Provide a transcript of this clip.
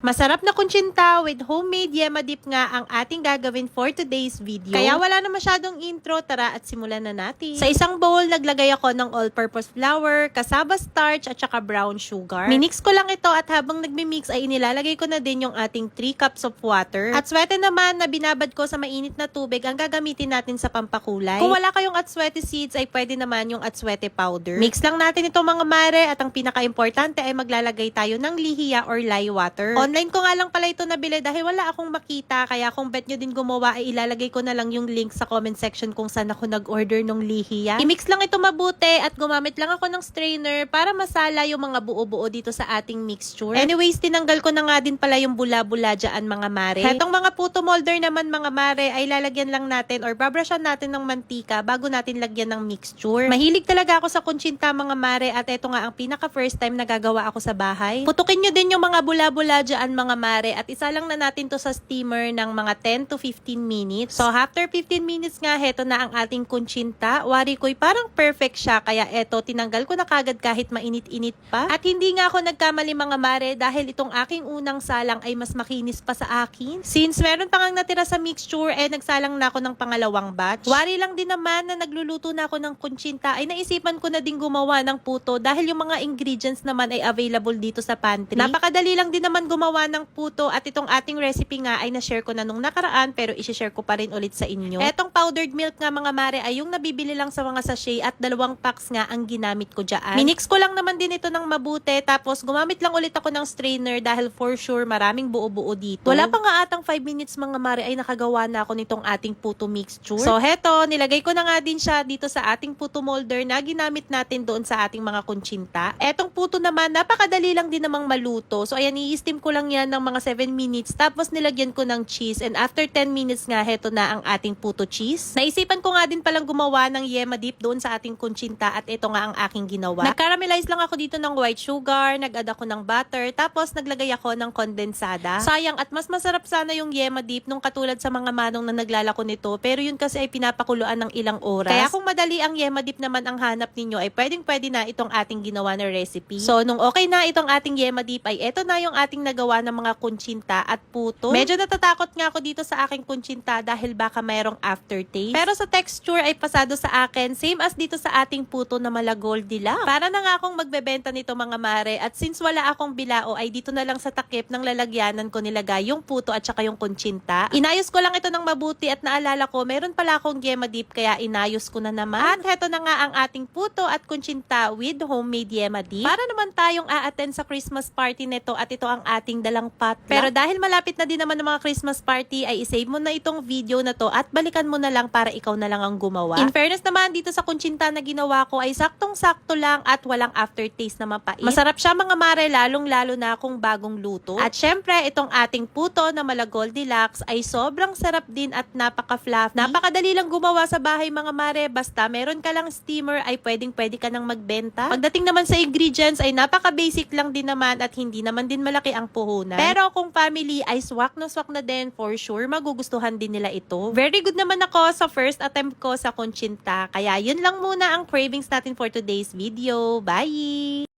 Masarap na kunchinta with homemade yema dip nga ang ating gagawin for today's video. Kaya wala na masyadong intro, tara at simulan na natin. Sa isang bowl, naglagay ako ng all-purpose flour, kasaba starch at saka brown sugar. Minix ko lang ito at habang nagmi-mix ay inilalagay ko na din yung ating 3 cups of water. At swete naman na binabad ko sa mainit na tubig ang gagamitin natin sa pampakulay. Kung wala kayong atswete seeds ay pwede naman yung atswete powder. Mix lang natin itong mga mare at ang pinaka-importante ay maglalagay tayo ng lihiya or lye water. Online ko nga lang pala ito nabili dahil wala akong makita kaya kung bet nyo din gumawa ay ilalagay ko na lang yung link sa comment section kung saan ako nag-order ng lihiya. I-mix lang ito mabuti at gumamit lang ako ng strainer para masala yung mga buo-buo dito sa ating mixture. Anyways, tinanggal ko na nga din pala yung bula-bula dyan mga mare. Hetong mga puto molder naman mga mare ay lalagyan lang natin or babrushan natin ng mantika bago natin lagyan ng mixture. Mahilig talaga ako sa kunchinta mga mare at ito nga ang pinaka first time na gagawa ako sa bahay. Putukin nyo din yung mga bula-bula mga mare at isa lang na natin to sa steamer ng mga 10 to 15 minutes. So after 15 minutes nga, heto na ang ating kunchinta. Wari ko'y parang perfect siya kaya eto tinanggal ko na kagad kahit mainit-init pa. At hindi nga ako nagkamali mga mare dahil itong aking unang salang ay mas makinis pa sa akin. Since meron pa ngang natira sa mixture, eh nagsalang na ako ng pangalawang batch. Wari lang din naman na nagluluto na ako ng kunchinta ay naisipan ko na din gumawa ng puto dahil yung mga ingredients naman ay available dito sa pantry. Napakadali lang din naman gumawa ng puto at itong ating recipe nga ay na-share ko na nung nakaraan pero isi-share ko pa rin ulit sa inyo. Etong powdered milk nga mga mare ay yung nabibili lang sa mga sachet at dalawang packs nga ang ginamit ko dyan. Minix ko lang naman din ito ng mabuti tapos gumamit lang ulit ako ng strainer dahil for sure maraming buo-buo dito. Wala pa nga atang 5 minutes mga mare ay nakagawa na ako nitong ating puto mixture. So heto, nilagay ko na nga din siya dito sa ating puto molder na ginamit natin doon sa ating mga kunchinta. Etong puto naman, napakadali lang din namang maluto. So ayan, i-steam ko lang yan ng mga 7 minutes tapos nilagyan ko ng cheese and after 10 minutes nga, heto na ang ating puto cheese. Naisipan ko nga din palang gumawa ng yema dip doon sa ating kunchinta at ito nga ang aking ginawa. Nag-caramelize lang ako dito ng white sugar, nag-add ako ng butter, tapos naglagay ako ng kondensada. Sayang at mas masarap sana yung yema dip nung katulad sa mga manong na naglalako nito pero yun kasi ay pinapakuluan ng ilang oras. Kaya kung madali ang yema dip naman ang hanap ninyo ay pwedeng pwede na itong ating ginawa na recipe. So nung okay na itong ating yema dip ay eto na yung ating nagawa ng mga kunchinta at puto. Medyo natatakot nga ako dito sa aking kunchinta dahil baka mayroong aftertaste. Pero sa texture ay pasado sa akin same as dito sa ating puto na mala Goldilocks. Para na nga akong magbebenta nito mga mare at since wala akong bilao ay dito na lang sa takip ng lalagyanan ko nilagay yung puto at saka yung kunchinta. Inayos ko lang ito ng mabuti at naalala ko meron pala akong yema dip kaya inayos ko na naman. At heto na nga ang ating puto at kunchinta with homemade yema dip. Para naman tayong a-attend sa Christmas party nito at ito ang ating dalang potluck. Pero dahil malapit na din naman ng mga Christmas party ay isave mo na itong video na to at balikan mo na lang para ikaw na lang ang gumawa. In fairness naman dito sa kunchinta na ginawa ko ay saktong-sakto lang at walang aftertaste na mapait. Masarap siya mga mare lalong-lalo na kung bagong luto. At syempre itong ating puto na mala Goldilocks ay sobrang sarap din at napaka-fluffy. Napakadali lang gumawa sa bahay mga mare basta meron ka lang steamer ay pwedeng-pwede ka nang magbenta. Pagdating naman sa ingredients ay napaka-basic lang din naman at hindi naman din malaki ang puhunan. Pero kung family ay swak na swak na din for sure magugustuhan din nila ito. Very good naman ako sa first attempt ko sa kunchinta. Kaya yun lang muna ang cravings natin for today's video. Bye!